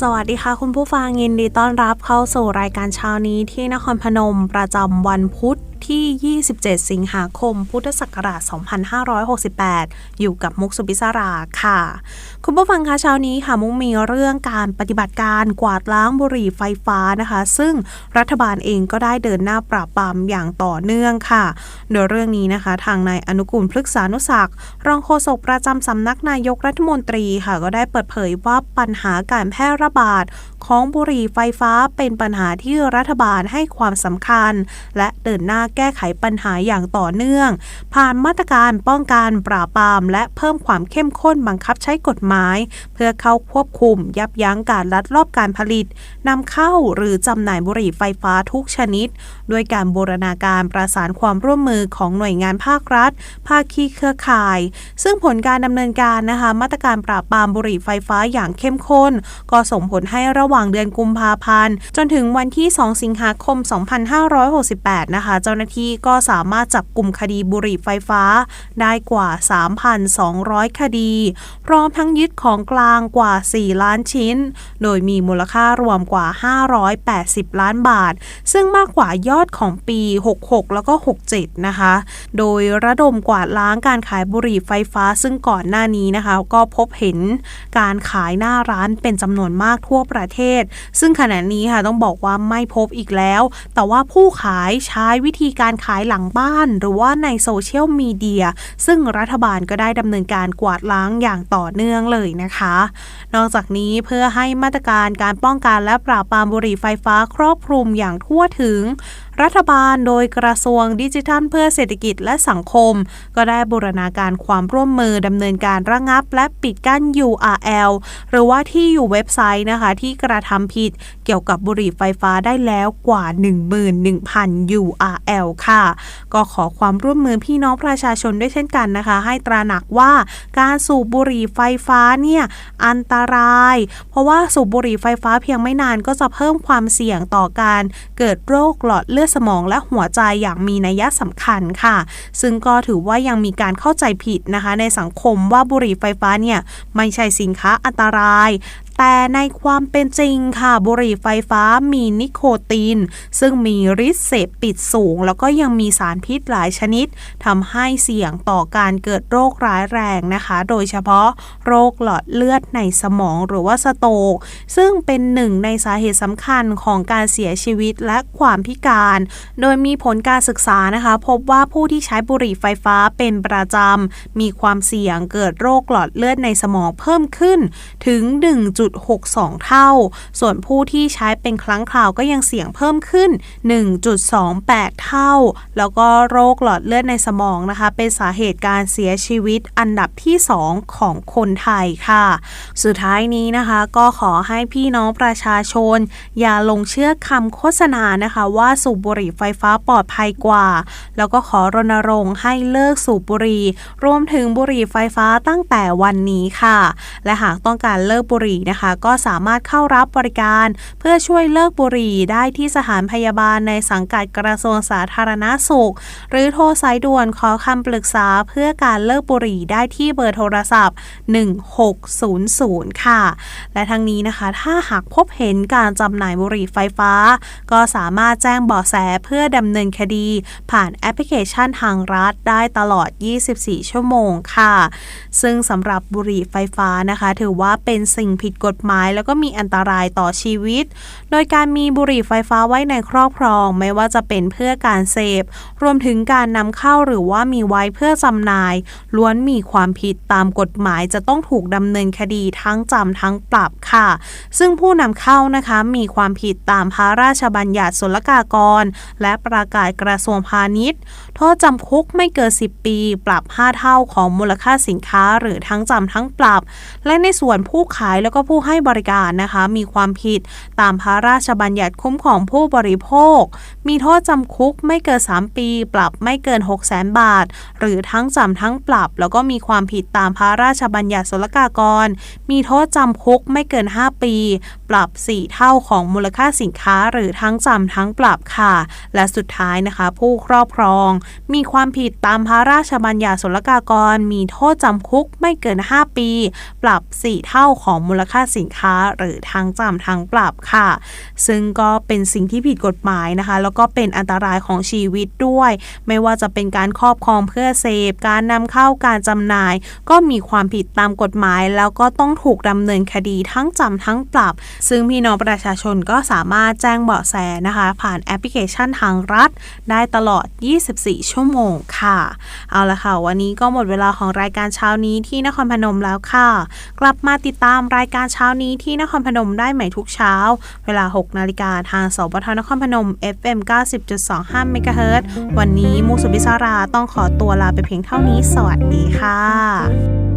สวัสดีค่ะคุณผู้ฟังยินดีต้อนรับเข้าสู่รายการเช้านี้ที่นครพนมประจำวันพุธ ที่ 27 สิงหาคม พุทธศักราช 2568 อยู่กับมุกสุพิศราค่ะ คุณผู้ฟังคะเช้านี้ค่ะ มุกมีเรื่องการปฏิบัติการกวาดล้างบุหรี่ไฟฟ้านะคะ ซึ่งรัฐบาลเองก็ได้เดินหน้าปราบปรามอย่างต่อเนื่องค่ะ โดยเรื่องนี้นะคะ ทางนายอนุกูลพฤกษานุศักดิ์รองโฆษกประจำสำนักนายกรัฐมนตรีค่ะ ก็ได้เปิดเผยว่าปัญหาการแพร่ระบาด ของบุหรี่ไฟฟ้าเป็นปัญหาที่รัฐบาลให้ความสำคัญ และเดินหน้าแก้ไขปัญหาอย่างต่อเนื่อง ผ่านมาตรการป้องกันปราบปราม และเพิ่มความเข้มข้นบังคับใช้กฎหมาย เพื่อเข้าควบคุม ยับยั้งการลัดลอบการผลิตนำเข้าหรือจำหน่ายบุหรี่ไฟฟ้าทุกชนิด ด้วยการบูรณาการประสานความร่วมมือของหน่วยงานภาครัฐ ภาคีเครือข่าย ซึ่งผลการดำเนินการนะคะมาตรการปราบปรามบุหรี่ไฟฟ้าอย่างเข้มข้น ก็ส่งผลให้ระหว่างเดือนกุมภาพันธ์ จนถึงวันที่ 2 สิงหาคม 2568 นะคะ เจ้าหน้าที่ก็สามารถจับกลุ่มคดีบุหรี่ไฟฟ้า ได้กว่า 3,200 คดี พร้อมทั้งยึดของกลางกว่า 4 ล้านชิ้น โดยมีมูลค่ารวมกว่า 580 ล้านบาท ซึ่งมากกว่ายอดของปี 66 แล้วก็ 67 นะคะ โดยระดมกวาดล้างการขายบุหรี่ไฟฟ้า ซึ่งก่อนหน้านี้นะคะ ก็พบเห็นการขายหน้าร้านเป็นจำนวนมากทั่วประเทศ ซึ่งขณะนี้ค่ะต้องบอกว่าไม่พบอีกแล้ว แต่ว่าผู้ขายใช้วิธีการขายหลังบ้าน หรือว่าในโซเชียลมีเดียซึ่งรัฐบาลก็ได้ดำเนินการกวาดล้างอย่างต่อเนื่องเลยนะคะ นอกจากนี้เพื่อให้มาตรการการป้องกันและปราบปรามบุหรี่ไฟฟ้าครอบคลุมอย่างทั่วถึง รัฐบาลโดยกระทรวงดิจิทัลเพื่อเศรษฐกิจและสังคม ก็ได้บูรณาการความร่วมมือดำเนินการระงับ และปิดกั้น URL หรือว่าที่อยู่เว็บไซต์นะคะ ที่กระทำผิดเกี่ยวกับบุหรี่ไฟฟ้าได้แล้วกว่า 11,000 URL ค่ะ ก็ขอความร่วมมือพี่น้องประชาชนด้วยเช่นกันนะคะ ให้ตระหนักว่าการสูบบุหรี่ไฟฟ้าเนี่ยอันตราย เพราะว่าสูบบุหรี่ไฟฟ้าเพียงไม่นานก็จะเพิ่มความเสี่ยงต่อการเกิดโรคหลอดเลือดสมองและหัวใจอย่างมีนัยสำคัญค่ะ ซึ่งก็ถือว่ายังมีการเข้าใจผิดนะคะ ในสังคมว่าบุหรี่ไฟฟ้าเนี่ยไม่ใช่สินค้าอันตรายแต่ในความเป็นจริงค่ะบุหรี่ไฟฟ้ามีนิโคติน ซึ่งมีฤทธิ์เสพติดสูง แล้วก็ยังมีสารพิษหลายชนิดทำให้เสี่ยงต่อการเกิดโรคร้ายแรงนะคะ โดยเฉพาะโรคหลอดเลือดในสมองหรือว่าสโตกซึ่งเป็นหนึ่งในสาเหตุสำคัญของการเสียชีวิตและความพิการโดยมีผลการศึกษานะคะ พบว่าผู้ที่ใช้บุหรี่ไฟฟ้าเป็นประจำ มีความเสี่ยงเกิดโรคหลอดเลือดในสมองเพิ่มขึ้นถึง 1.62 เท่า ส่วนผู้ที่ใช้เป็นครั้งคราวก็ยังเสี่ยงเพิ่มขึ้น 1.28 เท่า แล้วก็โรคหลอดเลือดในสมองนะคะ เป็นสาเหตุการเสียชีวิตอันดับที่ 2 ของคนไทยค่ะ สุดท้ายนี้นะคะก็ขอให้พี่น้องประชาชน อย่าลงเชื่อคำโฆษณานะคะว่าสูบบุหรี่ไฟฟ้าปลอดภัยกว่า แล้วก็ขอรณรงค์ให้เลิกสูบบุหรี่ รวมถึงบุหรี่ไฟฟ้าตั้งแต่วันนี้ค่ะ และหากต้องการเลิกบุหรี่นะคะ ก็สามารถเข้ารับบริการ เพื่อช่วยเลิกบุหรี่ได้ที่สถานพยาบาลในสังกัดกระทรวงสาธารณาสุข หรือโทรสายด่วนขอคำปรึกษาเพื่อการเลิกบุหรี่ได้ที่เบอร์โทรศัพท์ 1600 ค่ะ และทั้งนี้นะคะ ถ้าหากพบเห็นการจำหน่ายบุหรี่ไฟฟ้า ก็สามารถแจ้งเบาะแสเพื่อดำเนินคดี ผ่านแอปพลิเคชันทางรัฐได้ตลอด 24 ชั่วโมงค่ะ ซึ่งสำหรับบุหรี่ไฟฟ้านะคะ ถือว่าเป็นสิ่งผิดกฎหมาย แล้วก็มีอันตรายต่อชีวิต โดยการมีบุหรี่ไฟฟ้าไว้ในครอบครอง ไม่ว่าจะเป็นเพื่อการเสพ รวมถึงการนำเข้าหรือว่ามีไว้เพื่อจำหน่าย ล้วนมีความผิดตามกฎหมายจะต้องถูกดำเนินคดีทั้งจำทั้งปรับค่ะ ซึ่งผู้นำเข้านะคะมีความผิดตามพระราชบัญญัติศุลกากรและประกาศกระทรวงพาณิชย์ โทษจำคุกไม่เกิน 10 ปี ปรับ 5 เท่าของมูลค่าสินค้า หรือทั้งจำทั้งปรับ และในส่วนผู้ขายแล้วก็ผู้ให้บริการนะคะ มีความผิดตามพระราชบัญญัติคุ้มครองผู้บริโภค มีโทษจำคุกไม่เกิน 3 ปี ปรับไม่เกิน 6 0 0 0 0 0 บาท หรือทั้งจำทั้งปรับ แล้วก็มีความผิดตามพระราชบัญญัติศุลกากร มีโทษจำคุกไม่เกิน 5 ปี ปรับ 4 เท่าของมูลค่าสินค้า หรือทั้งจำทั้งปรับค่ะและสุดท้ายนะคะ ผู้ครอบครอง มีความผิดตามพระราชบัญญัติศุลกากร มีโทษจำคุกไม่เกิน 5 ปี ปรับ 4 เท่าของมูลค่าสินค้า หรือทั้งจำทั้งปรับค่ะ ซึ่งก็เป็นสิ่งที่ผิดกฎหมายนะคะ แล้วก็เป็นอันตรายของชีวิตด้วย ไม่ว่าจะเป็นการครอบครองเพื่อเสพ การนำเข้าการจำหน่าย ก็มีความผิดตามกฎหมาย แล้วก็ต้องถูกดำเนินคดีทั้งจำทั้งปรับ ซึ่งพี่น้องประชาชนก็สามารถแจ้งเบาะแสนะคะ ผ่านแอปพลิเคชันทางรัฐ ได้ตลอด 24 ชั่วโมงค่ะ เอาละค่ะ วันนี้ก็หมดเวลาของรายการเช้านี้ที่นครพนมแล้วค่ะ กลับมาติดตามรายการเช้านี้ที่นครพนมได้ใหม่ทุกเช้า เวลา 6 นาฬิกาทางสปทนครพนม FM 90.25เมกะเฮิรตซ์วันนี้มุกสุบิสาราต้องขอตัวลาไปเพียงเท่านี้ สวัสดีค่ะ